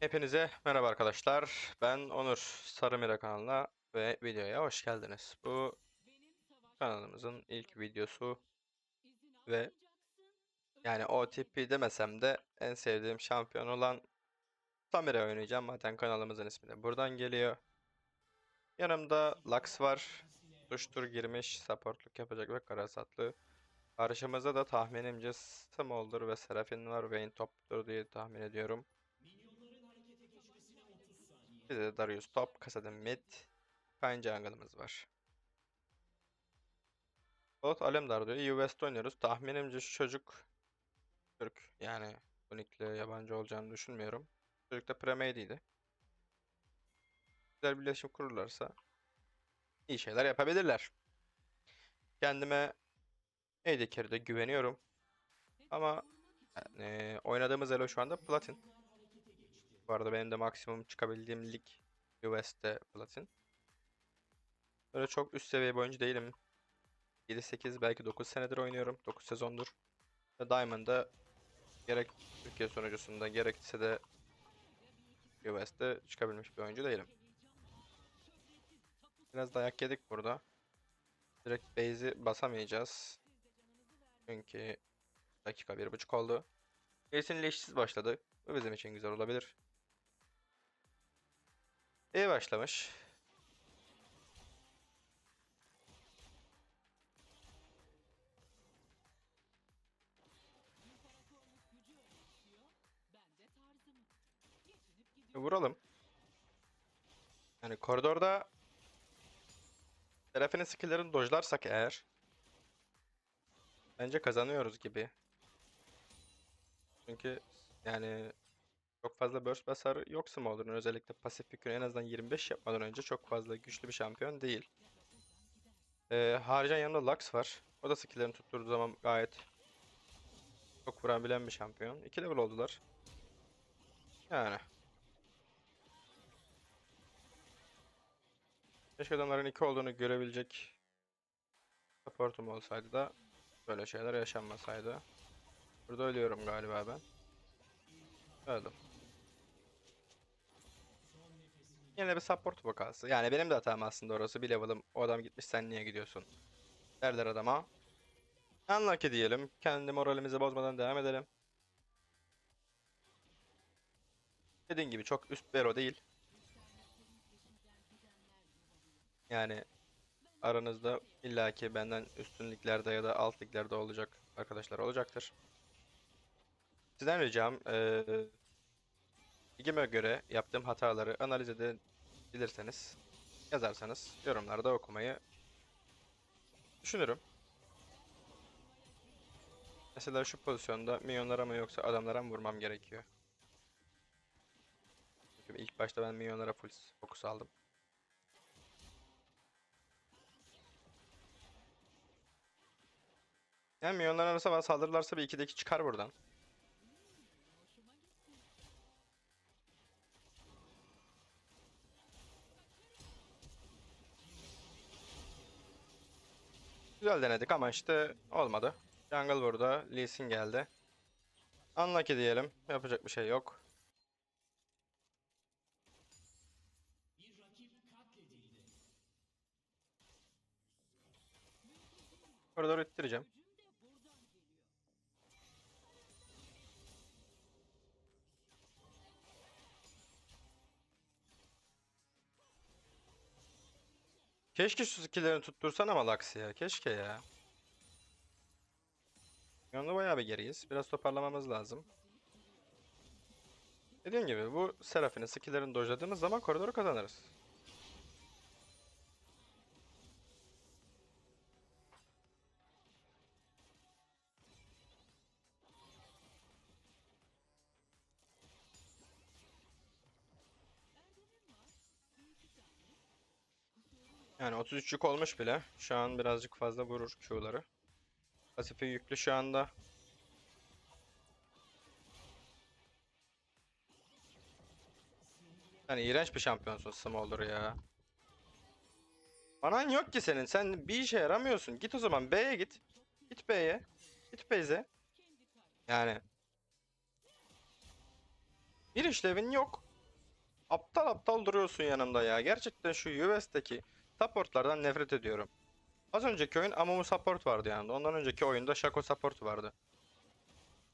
Hepinize merhaba arkadaşlar. Ben Onur Sarımira kanalına ve videoya hoş geldiniz. Bu kanalımızın ilk videosu ve yani OTP demesem de en sevdiğim şampiyon olan Samira oynayacağım. Zaten kanalımızın ismi de buradan geliyor. Yanımda Lux var. Tuştur girmiş, supportluk yapacak ve karasatlı. Karşımızda da tahminimce Smolder ve Serafin var. Vayne toptur diye tahmin ediyorum. Bir de Darius top, kasada mid, Pine jungle'ımız var. Bot Alemdar diyor. EU West oynuyoruz. Tahminimce şu çocuk Türk. Yani Unik'le yabancı olacağını düşünmüyorum. Çocuk da Premade'ydi. Güzel birleşim kururlarsa iyi şeyler yapabilirler. Kendime AD Carry'de güveniyorum. Ama yani, oynadığımız elo şu anda Platin. Bu arada benim de maksimum çıkabildiğim lig US'te Platin. Böyle çok üst seviye bir oyuncu değilim. 7-8 belki 9 senedir oynuyorum. 9 sezondur. Ve Diamond'da gerek Türkiye sonucusunda gerekse de US'te çıkabilmiş bir oyuncu değilim. Biraz dayak yedik burada. Direkt base'i basamayacağız. Çünkü dakika bir buçuk oldu. Lee'sin leşsiz başladı. Bu bizim için güzel olabilir. İyi başlamış. Vuralım. Yani koridorda Seraphine skill'lerini dojlarsak eğer bence kazanıyoruz gibi. Çünkü yani çok fazla burst basarı yok Smolder'ın. Özellikle pasif en azından 25 yapmadan önce çok fazla güçlü bir şampiyon değil. Ee, harcan yanında Lux var. O da skill'lerini tutturduğu zaman gayet çok vurabilen bir şampiyon. 2 level oldular. Yani. Keşke adamların 2 olduğunu görebilecek supportum olsaydı da böyle şeyler yaşanmasaydı. Burada ölüyorum galiba ben. Öldüm. Yine bir support vakası. Yani benim de hatam aslında orası. Bir level'ım. O adam gitmiş sen niye gidiyorsun? Derler adama. Unlucky diyelim. Kendi moralimizi bozmadan devam edelim. Dediğim gibi çok üst bero değil. Yani aranızda illaki benden üstün liglerde ya da alt olacak arkadaşlar olacaktır. Sizden ricam eee ligime göre yaptığım hataları analiz edebilirseniz yazarsanız yorumlarda okumayı düşünürüm. Mesela şu pozisyonda milyonlara mı yoksa adamlara mı vurmam gerekiyor? Çünkü ilk başta ben milyonlara full fokus aldım. Yani milyonlar arası bana saldırırlarsa bir 2'deki çıkar buradan. Güzel denedik ama işte olmadı. Jungle burada. Lee Sin geldi. Unlucky diyelim. Yapacak bir şey yok. Koridoru ittireceğim. Keşke şu skill'lerini tuttursan ama Lux ya. Keşke ya. Yanında bayağı bir geriyiz. Biraz toparlamamız lazım. Dediğim gibi bu Seraphine skill'lerini dojladığımız zaman koridoru kazanırız. Yani 33 yük olmuş bile. Şu an birazcık fazla vurur Q'ları. Pasifi yüklü şu anda. Yani iğrenç bir şampiyonsun Smolder ya. Anan yok ki senin. Sen bir işe yaramıyorsun. Git o zaman B'ye git. Git B'ye. Git base'e. Yani. Bir işlevin yok. aptal aptal duruyorsun yanımda ya. Gerçekten şu US'teki supportlardan nefret ediyorum. Az önceki oyun Amumu support vardı yanında. Ondan önceki oyunda Shaco support vardı.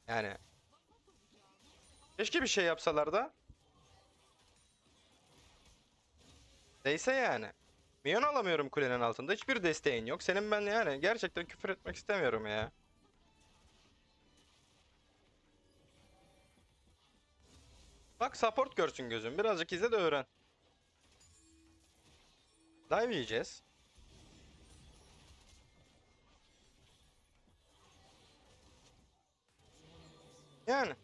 Yani keşke bir şey yapsalar da Neyse yani. Minyon alamıyorum kulenin altında. Hiçbir desteğin yok. Senin ben yani gerçekten küfür etmek istemiyorum ya. Bak support görsün gözüm. Birazcık izle de öğren. Dive yiyeceğiz. Yani.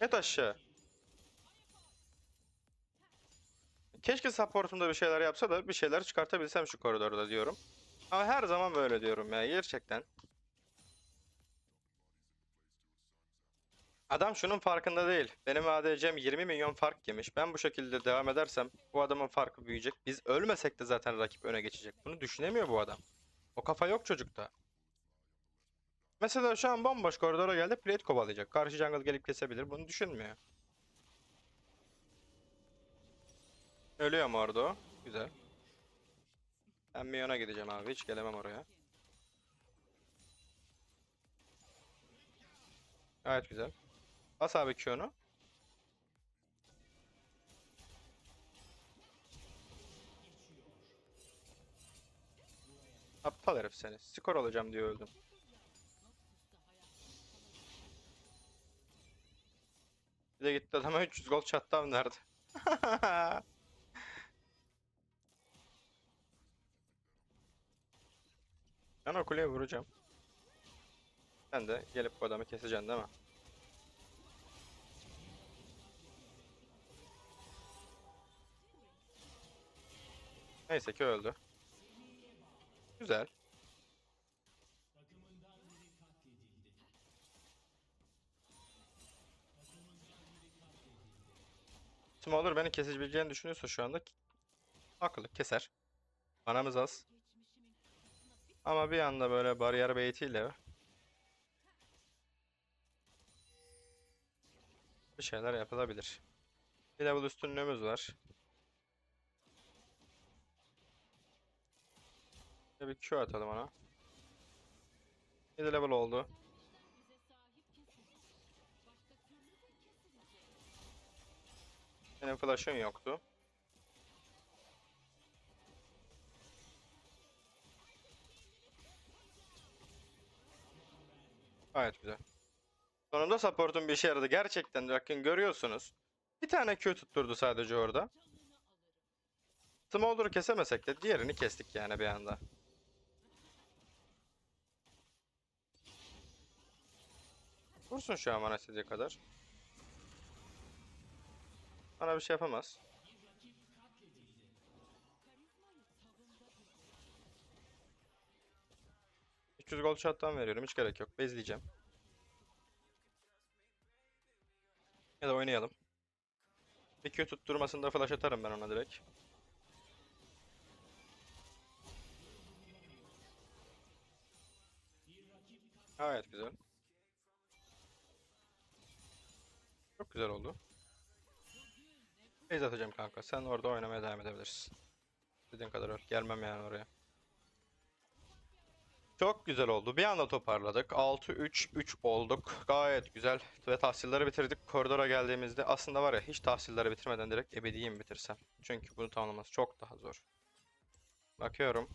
Yat aşağı. Keşke supportumda bir şeyler yapsa da bir şeyler çıkartabilsem şu koridorda diyorum. Ama her zaman böyle diyorum ya gerçekten. Adam şunun farkında değil. Benim ADC'm 20 milyon fark yemiş. Ben bu şekilde devam edersem bu adamın farkı büyüyecek. Biz ölmesek de zaten rakip öne geçecek. Bunu düşünemiyor bu adam. O kafa yok çocukta. Mesela şu an bomboş koridora geldi plate kovalayacak. Karşı jungle gelip kesebilir. Bunu düşünmüyor. Ölüyor mu orada? Güzel. Ben Mion'a gideceğim abi. Hiç gelemem oraya. Gayet güzel. Bas abi Q'nu. Aptal herif seni. Skor alacağım diye öldüm. Bir de gitti adama 300 gol shutdown nerede? Ben o kuleye vuracağım. Sen de gelip bu adamı keseceksin değil mi? Neyse ki öldü. Güzel. Smolder beni kesebileceğini düşünüyorsa şu anda haklı keser. Manamız az. Ama bir anda böyle bariyer baitiyle bir şeyler yapılabilir. Bir level üstünlüğümüz var. Bir Q atalım ona. 7 level oldu. Benim flash'ım yoktu. Gayet güzel. Sonunda support'un bir işe yaradı. Gerçekten bakın görüyorsunuz. Bir tane Q tutturdu sadece orada. Smolder'ı kesemesek de diğerini kestik yani bir anda. Vursun şu an bana kadar. Bana bir şey yapamaz. ...300 gol shot'tan veriyorum. Hiç gerek yok. Bezleyeceğim. Ya da oynayalım. Bir Q tutturmasında flash atarım ben ona direkt. Gayet güzel. Çok güzel oldu. Base atacağım kanka. Sen orada oynamaya devam edebilirsin. Dediğin kadar öl. Gelmem yani oraya. Çok güzel oldu. Bir anda toparladık. 6-3-3 olduk. Gayet güzel. Ve tahsilleri bitirdik. Koridora geldiğimizde aslında var ya hiç tahsilleri bitirmeden direkt ebediyi bitirsem? Çünkü bunu tamamlaması çok daha zor. Bakıyorum.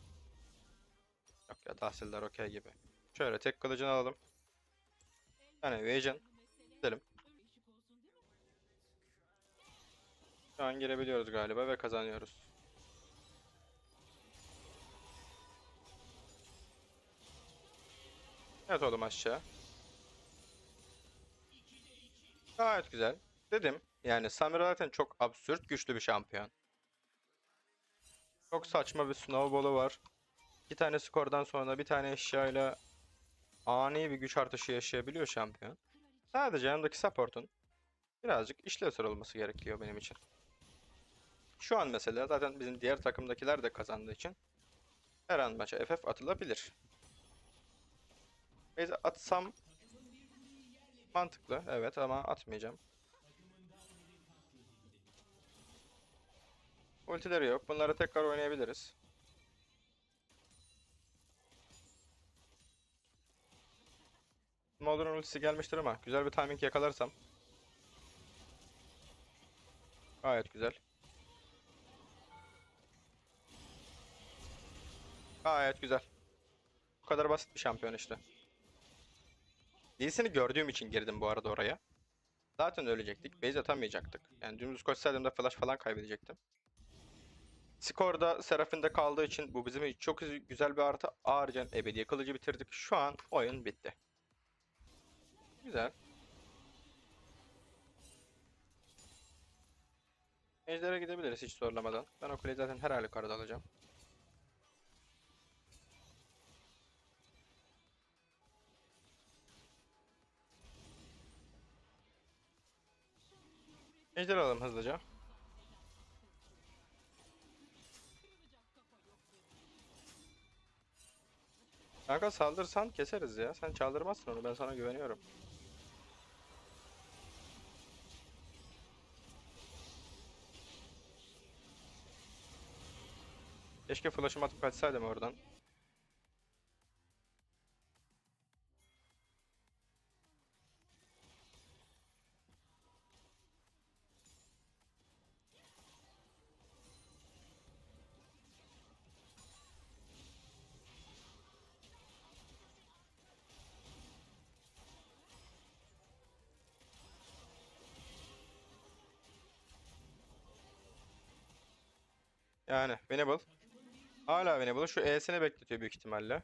Yok ya tahsiller okey gibi. Şöyle tek kılıcını alalım. Bir tane Evasion. Gidelim. Şu an girebiliyoruz galiba ve kazanıyoruz. Evet oğlum aşağı. Gayet güzel. Dedim. Yani Samira zaten çok absürt güçlü bir şampiyon. Çok saçma bir snowball'u var. İki tane skordan sonra bir tane eşyayla ani bir güç artışı yaşayabiliyor şampiyon. Sadece yanındaki support'un birazcık işlevsel olması gerekiyor benim için. Şu an mesela zaten bizim diğer takımdakiler de kazandığı için her an maça FF atılabilir. Base atsam mantıklı evet ama atmayacağım. Ultileri yok. Bunları tekrar oynayabiliriz. Smolder'ın ultisi gelmiştir ama güzel bir timing yakalarsam. Gayet güzel. Gayet güzel. Bu kadar basit bir şampiyon işte. Lee Sin'i gördüğüm için girdim bu arada oraya. Zaten ölecektik. Base atamayacaktık. Yani dümdüz koşsaydım da flash falan kaybedecektim. Skorda Seraphim'de kaldığı için bu bizim için çok güzel bir artı. Ağırcan ebedi kılıcı bitirdik. Şu an oyun bitti. Güzel. Ejder'e gidebiliriz hiç zorlamadan. Ben o kuleyi zaten her halükarda alacağım. Ejder alalım hızlıca. Kanka saldırsan keseriz ya. Sen çaldırmazsın onu. Ben sana güveniyorum. Keşke flash'ımı atıp kaçsaydım oradan. Yani Venable. Hala Venable. Şu E'sini bekletiyor büyük ihtimalle.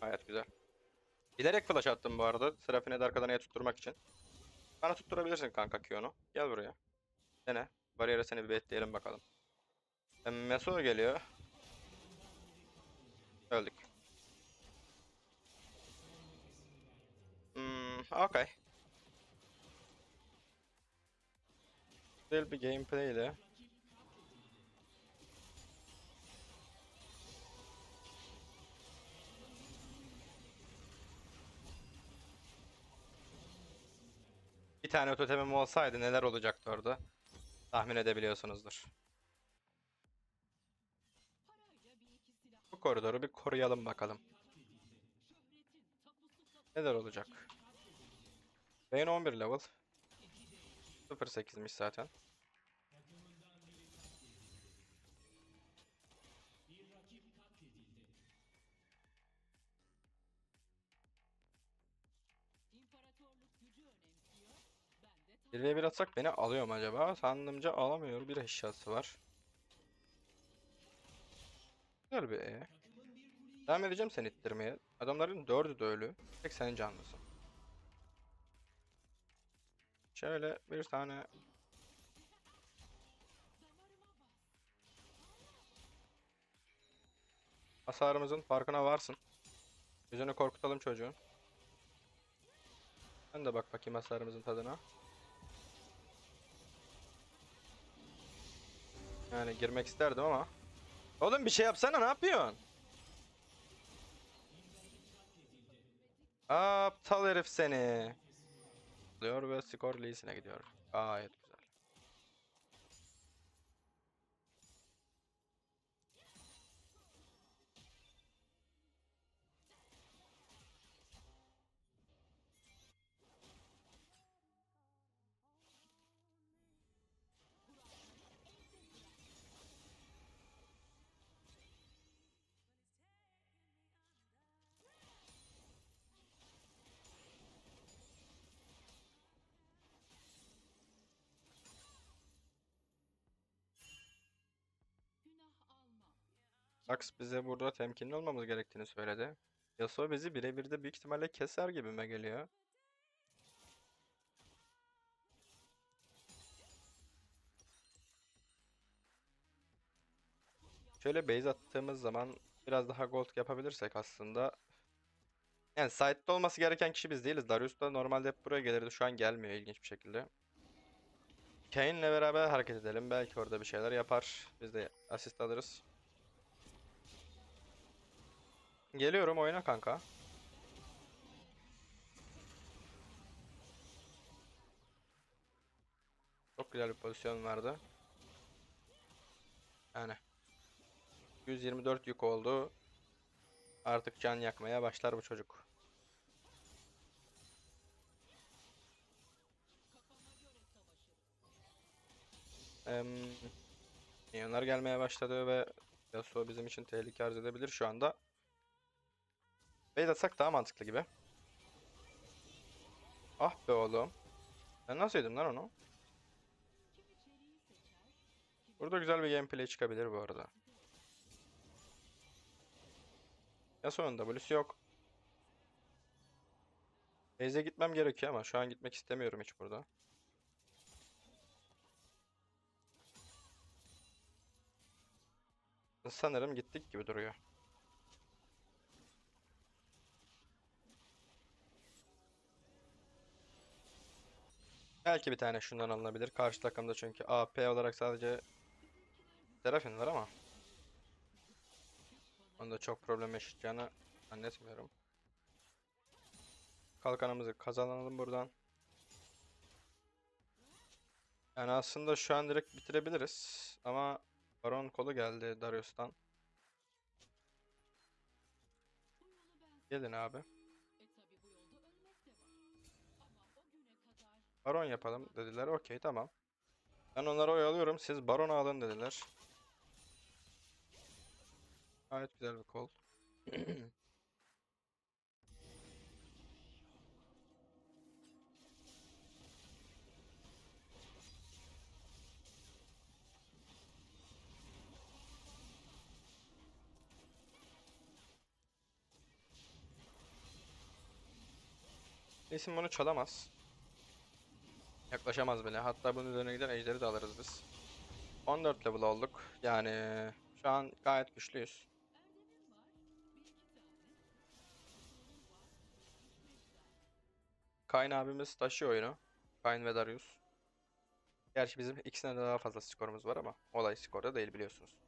Gayet güzel. Bilerek flash attım bu arada. Seraphine de arkadan E tutturmak için. Bana tutturabilirsin kanka Q'nu. Gel buraya. Dene. Bariyere seni bir bekleyelim bakalım. Meso geliyor. Öldük. Hmm, okay. Güzel bir gameplay ile. Bir tane totemim olsaydı neler olacaktı orada? Tahmin edebiliyorsunuzdur. Koridoru bir koruyalım bakalım. Neler olacak? Vayne 11 level. 08'miş zaten. Ve bir atsak beni alıyor mu acaba? Sandımca alamıyor. Bir eşyası var. Güzel bir E. Devam edeceğim seni ittirmeye. Adamların dördü de ölü. Tek sen canlısın. Şöyle bir tane hasarımızın farkına varsın. Yüzünü korkutalım çocuğun. Ben de bak bakayım hasarımızın tadına. Yani girmek isterdim ama. Oğlum bir şey yapsana ne yapıyorsun? Aptal herif seni. Diyor ve skor Lee'sine gidiyor. Gayet Ax bize burada temkinli olmamız gerektiğini söyledi. Yasuo bizi birebir de büyük ihtimalle keser gibime geliyor. Şöyle base attığımız zaman biraz daha gold yapabilirsek aslında. Yani site'de olması gereken kişi biz değiliz. Darius da normalde hep buraya gelirdi. Şu an gelmiyor ilginç bir şekilde. Kane'le beraber hareket edelim. Belki orada bir şeyler yapar. Biz de asist alırız. Geliyorum oyuna kanka. Çok güzel bir pozisyon vardı. Yani 124 yük oldu. Artık can yakmaya başlar bu çocuk. Em, Minyonlar gelmeye başladı ve Yasuo bizim için tehlike arz edebilir şu anda. Base atsak daha mantıklı gibi. Ah be oğlum. Ben nasıl yedim lan onu? Burada güzel bir gameplay çıkabilir bu arada. Yasuo'nun W'si yok. Base'e gitmem gerekiyor ama şu an gitmek istemiyorum hiç burada. Sanırım gittik gibi duruyor. Belki bir tane şundan alınabilir. Karşı takımda çünkü AP olarak sadece Seraphine var ama onda çok problem yaşayacağını zannetmiyorum. Kalkanımızı kazanalım buradan. Yani aslında şu an direkt bitirebiliriz ama Baron kolu geldi Darius'tan. Gelin abi. Baron yapalım dediler. Okey tamam. Ben onlara oyalıyorum. Siz Baron alın dediler. Gayet güzel bir kol. İsim bunu çalamaz. Yaklaşamaz bile. Hatta bunun üzerine gider ejderi de alırız biz. 14 level olduk. Yani şu an gayet güçlüyüz. Kayn abimiz taşıyor oyunu. Kayn ve Darius. Gerçi bizim ikisine de daha fazla skorumuz var ama olay skorda değil biliyorsunuz.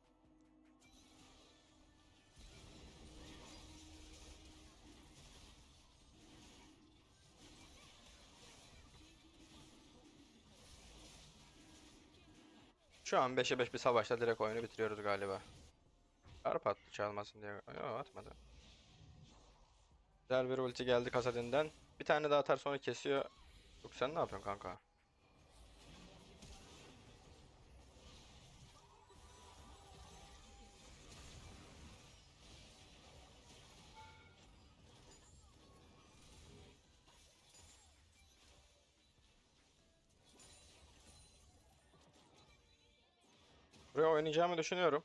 Şu an 5'e 5 bir savaşta direkt oyunu bitiriyoruz galiba. Çarp attı çalmasın diye. Yok atmadı. Güzel bir ulti geldi Kasadin'den. Bir tane daha atar sonra kesiyor. Yok sen ne yapıyorsun kanka? Buraya oynayacağımı düşünüyorum.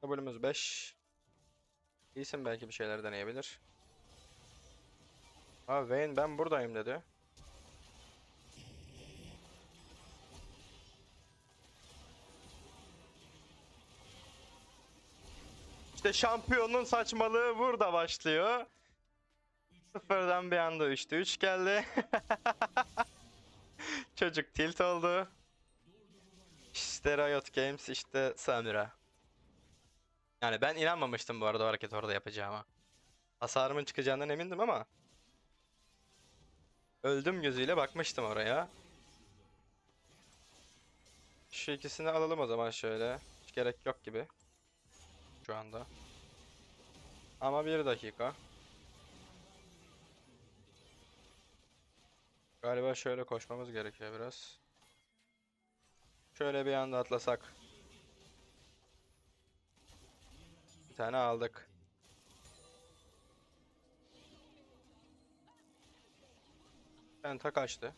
W'muz 5. İyisin belki bir şeyler deneyebilir. Ha Vayne ben buradayım dedi. İşte şampiyonun saçmalığı burada başlıyor. Sıfırdan bir anda 3'te 3 geldi. Çocuk tilt oldu. İşte Riot Games işte Samira. Yani ben inanmamıştım bu arada o hareket orada yapacağıma. Hasarımın çıkacağından emindim ama öldüm gözüyle bakmıştım oraya. Şu ikisini alalım o zaman şöyle. Hiç gerek yok gibi. Şu anda. Ama bir dakika. Galiba şöyle koşmamız gerekiyor biraz. Şöyle bir anda atlasak. Bir tane aldık. Penta kaçtı.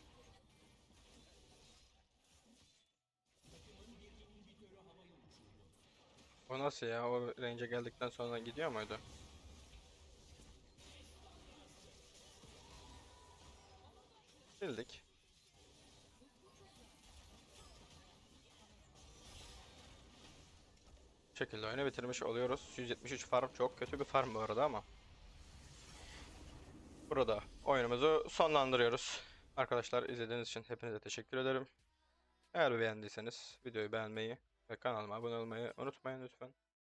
O nasıl ya? O range'e geldikten sonra gidiyor muydu? yenildik. Bu şekilde oyunu bitirmiş oluyoruz. 173 farm çok kötü bir farm bu arada ama. Burada oyunumuzu sonlandırıyoruz. Arkadaşlar izlediğiniz için hepinize teşekkür ederim. Eğer beğendiyseniz videoyu beğenmeyi ve kanalıma abone olmayı unutmayın lütfen.